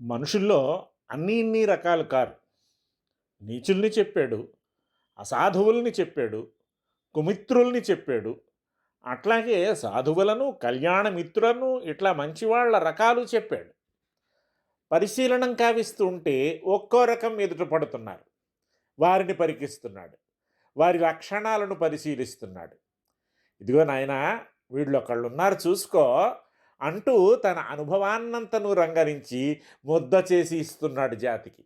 మనుషుల్లో అన్ని ఇన్ని రకాలు కారు. నీచుల్ని చెప్పాడు అసాధువుల్ని చెప్పాడు కుమిత్రుల్ని చెప్పాడు. అట్లాగే సాధువులను కళ్యాణ మిత్రులను ఇట్లా మంచివాళ్ళ రకాలు చెప్పాడు. పరిశీలనం కావిస్తూ ఉంటే ఒక్కో రకం ఎదుట పడుతున్నారు. వారిని పరికిస్తున్నాడు. వారి లక్షణాలను పరిశీలిస్తున్నాడు. ఇదిగో నాయనా వీళ్ళు ఒకళ్ళు ఉన్నారు చూసుకో అంటూ తన అనుభవాన్నంతను రంగరించి ముద్ద చేసి ఇస్తున్నాడు జాతికి.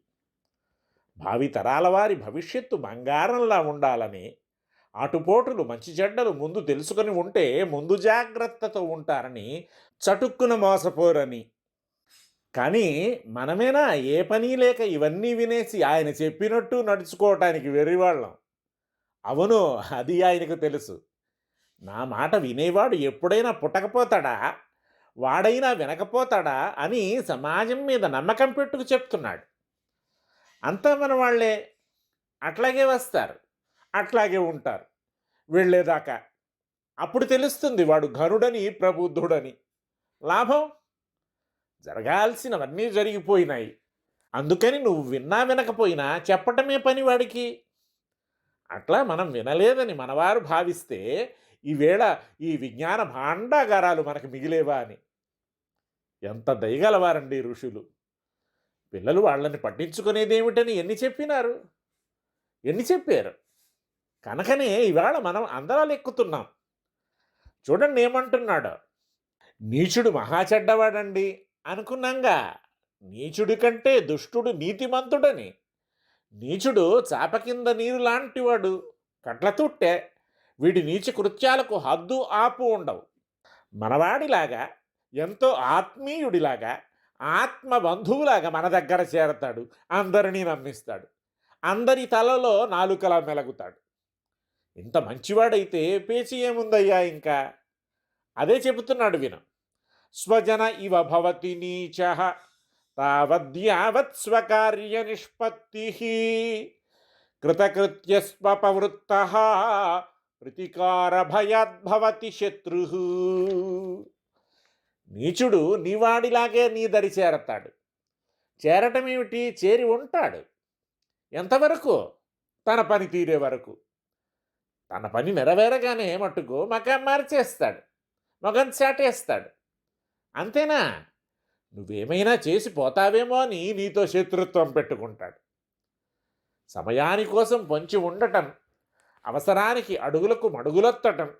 భావి తరాల వారి భవిష్యత్తు బంగారంలా ఉండాలని అటుపోటులు మంచి చెడ్డలు ముందు తెలుసుకొని ఉంటే ముందు జాగ్రత్తతో ఉంటారని చటుక్కున మోసపోరని. కానీ మనమేనా ఏ పని లేక ఇవన్నీ వినేసి ఆయన చెప్పినట్టు నడుచుకోవటానికి వెర్రివాళ్ళం? అవును అది ఆయనకు తెలుసు. నా మాట వినేవాడు ఎప్పుడైనా పుట్టకపోతాడా? వాడైనా వినకపోతాడా అని సమాజం మీద నమ్మకం పెట్టుకు చెప్తున్నాడు. అంతా మన వాళ్ళే. అట్లాగే వస్తారు. అట్లాగే ఉంటారు. వెళ్ళేదాకా. అప్పుడు తెలుస్తుంది వాడు ఘనుడని ప్రబుద్ధుడని. లాభం? జరగాల్సినవన్నీ జరిగిపోయినాయి. అందుకని నువ్వు విన్నా వినకపోయినా చెప్పటమే పని వాడికి. అట్లా మనం వినలేదని మనవారు భావిస్తే ఈవేళ ఈ విజ్ఞాన భాండాగారాలు మనకు మిగిలేవా అని. ఎంత దయగలవారండి ఋషులు. పిల్లలు వాళ్ళని పట్టించుకునేదేమిటని ఎన్ని చెప్పినారు? ఎన్ని చెప్పారు? కనుకనే ఇవాళ మనం అందరాలు ఎక్కుతున్నాం. చూడండి ఏమంటున్నాడు. నీచుడు మహాచెడ్డవాడండి అనుకున్నాంగా. నీచుడి కంటే దుష్టుడు నీతిమంతుడని. నీచుడు చాప కింద నీరు లాంటివాడు. కట్లతుట్టే వీడి నీచ కృత్యాలకు హద్దు ఆపు ఉండవు. మనవాడిలాగా ఎంతో ఆత్మీయుడిలాగా ఆత్మ బంధువులాగా మన దగ్గర చేరతాడు అందరినీ నమ్మిస్తాడు అందరి తలలో నాలుకలా మెలగుతాడు. ఇంత మంచివాడైతే పేచి ఏముందయ్యా ఇంకా? అదే చెబుతున్నాడు విన. స్వజన ఇవ భవతి నీచ తావద్యావత్ స్వకార్య నిష్పత్తి కృతకృత్యస్వపవృత్త ప్రతీకార భయాద్భవతి శత్రు. నీచుడు నీవాడిలాగే నీ దరి చేరతాడు. చేరటం ఏమిటి? చేరి ఉంటాడు. ఎంతవరకు? తన పని తీరే వరకు. తన పని నెరవేరగానే మట్టుకు మకం మార్చేస్తాడు. మగం చాటేస్తాడు. అంతేనా? నువ్వేమైనా చేసి పోతావేమో అని నీతో శత్రుత్వం పెట్టుకుంటాడు. సమయాని కోసం పొంచి ఉండటం అవసరానికి అడుగులకు మడుగులొత్తటం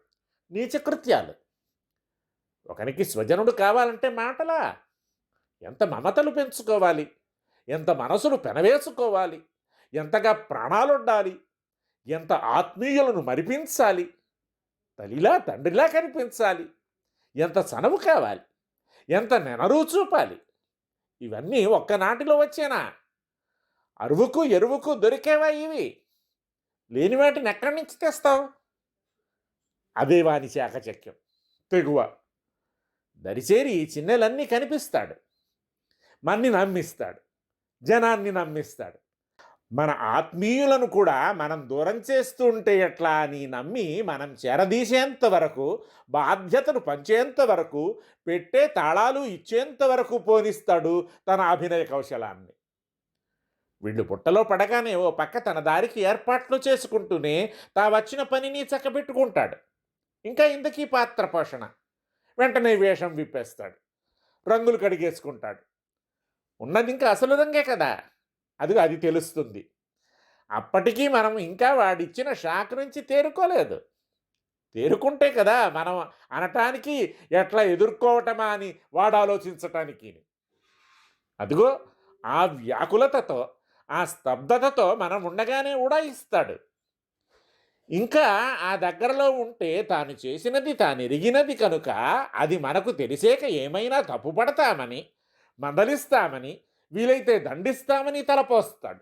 నీచకృత్యాలు. ఒకనికి స్వజనుడు కావాలంటే మాటలా? ఎంత మమతలు పెంచుకోవాలి? ఎంత మనసును పెనవేసుకోవాలి? ఎంతగా ప్రాణాలుండాలి? ఎంత ఆత్మీయులను మరిపించాలి? తల్లిలా తండ్రిలా కనిపించాలి? ఎంత చనువు కావాలి? ఎంత నెనరు చూపాలి? ఇవన్నీ ఒక్కనాటిలో వచ్చేనా? అరువుకు ఎరువుకు దొరికేవా ఇవి? లేని వాటిని ఎక్కడి నుంచి తెస్తావు? అదే వాని చాకచక్యం. తెగువ. దరిచేరి ఈ చిన్నెలన్నీ కనిపిస్తాడు. మన్ని నమ్మిస్తాడు. జనాన్ని నమ్మిస్తాడు. మన ఆత్మీయులను కూడా మనం దూరం చేస్తూ ఉంటే ఎట్లా అని నమ్మి మనం చెరదీసేంత వరకు బాధ్యతను పంచేంత వరకు పెట్టే తాళాలు ఇచ్చేంత వరకు పోనిస్తాడు తన అభినయ కౌశలాన్ని. వీళ్ళు పుట్టలో పడగానే ఓ పక్క తన దారికి ఏర్పాట్లు చేసుకుంటూనే తా వచ్చిన పనిని చక్కబెట్టుకుంటాడు. ఇంకా ఇందుకీ పాత్ర పోషణ? వెంటనే వేషం విప్పేస్తాడు. రంగులు కడిగేసుకుంటాడు. ఉన్నది ఇంకా అసలు రంగే కదా? అది అది తెలుస్తుంది. అప్పటికీ మనం ఇంకా వాడిచ్చిన షాక్ నుంచి తేరుకోలేదు. తేరుకుంటే కదా మనం అనటానికి ఎట్లా ఎదుర్కోవటమా అని వాడు ఆలోచించటానికి అదిగో ఆ వ్యాకులతతో ఆ స్తబ్దతతో మనం ఉండగానే ఉడాయిస్తాడు ఇంకా ఆ దగ్గరలో ఉంటే తాను చేసినది తాను ఎరిగినది కనుక అది మనకు తెలిసేక ఏమైనా తప్పుపడతామని మందలిస్తామని వీలైతే దండిస్తామని తలపోస్తాడు.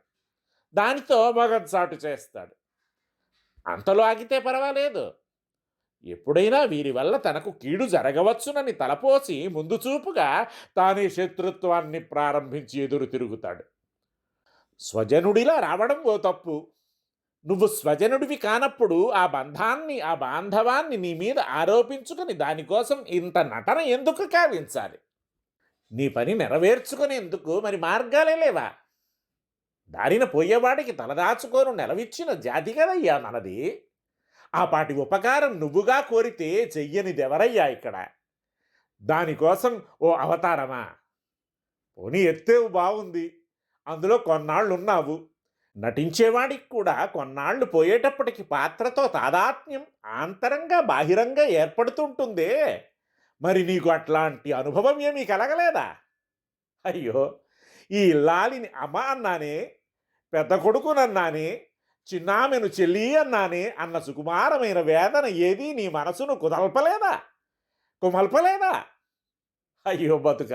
దానితో మగన్సాటు చేస్తాడు. అంతలో ఆగితే పర్వాలేదు. ఎప్పుడైనా వీరి వల్ల తనకు కీడు జరగవచ్చునని తలపోసి ముందు చూపుగా తానే శత్రుత్వాన్ని ప్రారంభించి ఎదురు తిరుగుతాడు. స్వజనుడిలా రావడం ఓ తప్పు. నువ్వు స్వజనుడివి కానప్పుడు ఆ బంధాన్ని ఆ బాంధవాన్ని నీ మీద ఆరోపించుకుని దానికోసం ఇంత నటన ఎందుకు కావించాలి? నీ పని నెరవేర్చుకునేందుకు మరి మార్గాలే లేవా? దారిన పోయేవాడికి తలదాచుకోను నెలవిచ్చిన జాతి కదయ్యా మనది. ఆ పాటి ఉపకారం నువ్వుగా కోరితే చెయ్యనిదెవరయ్యా ఇక్కడ? దానికోసం ఓ అవతారమా? పోనీ ఎత్తేవు బాగుంది అందులో కొన్నాళ్ళు ఉన్నావు నటించేవాడికి కూడా కొన్నాళ్ళు పోయేటప్పటికి పాత్రతో తాదాత్మ్యం ఆంతరంగా బాహిరంగా ఏర్పడుతుంటుందే. మరి నీకు అట్లాంటి అనుభవం ఏమీ కలగలేదా? అయ్యో! ఈ లాలిని అమ్మ అన్నానే పెద్ద కొడుకునన్నానే చిన్నామెను చెల్లి అన్నానే అన్న సుకుమారమైన వేదన ఏది నీ మనసును కుదల్పలేదా? కుమల్పలేదా? అయ్యో బతుక!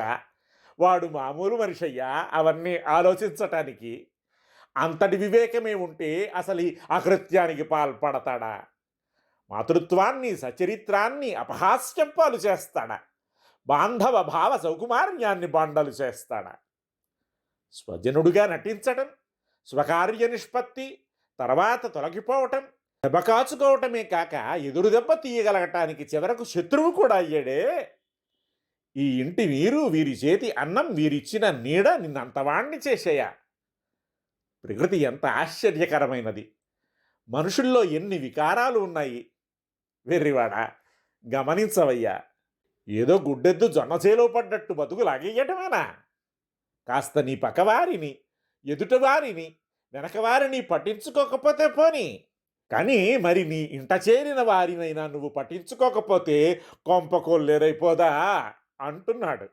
వాడు మామూలు మనిషి అయ్యా అవన్నీ ఆలోచించటానికి. అంతటి వివేకమే ఉంటే అసలు ఈ అకృత్యానికి పాల్పడతాడా? మాతృత్వాన్ని సచరిత్రాన్ని అపహాస్యం పాలు చేస్తాడా? బాంధవ భావ సౌకుమార్యాన్ని బాండలు చేస్తాడా? స్వజనుడుగా నటించటం స్వకార్య నిష్పత్తి తర్వాత తొలగిపోవటం దెబ్బ కాచుకోవటమే కాక ఎదురు దెబ్బ తీయగలగటానికి చివరకు శత్రువు కూడా అయ్యాడే. ఈ ఇంటి నీరు వీరి చేతి అన్నం వీరిచ్చిన నీడ నిన్నంతవాణ్ణి చేసేయా. ప్రకృతి ఎంత ఆశ్చర్యకరమైనది. మనుషుల్లో ఎన్ని వికారాలు ఉన్నాయి. వెర్రివాడా గమనించవయ్యా. ఏదో గుడ్డెద్దు జొన్న చేలో పడ్డట్టు బతుకు లాగేయటమేనా కాస్త నీ పక్కవారిని ఎదుటవారిని వెనకవారిని పట్టించుకోకపోతే పోని. కానీ మరి నీ ఇంట చేరిన వారినైనా నువ్వు పట్టించుకోకపోతే కొంపకొల్లేరైపోదా అంటున్నాడు.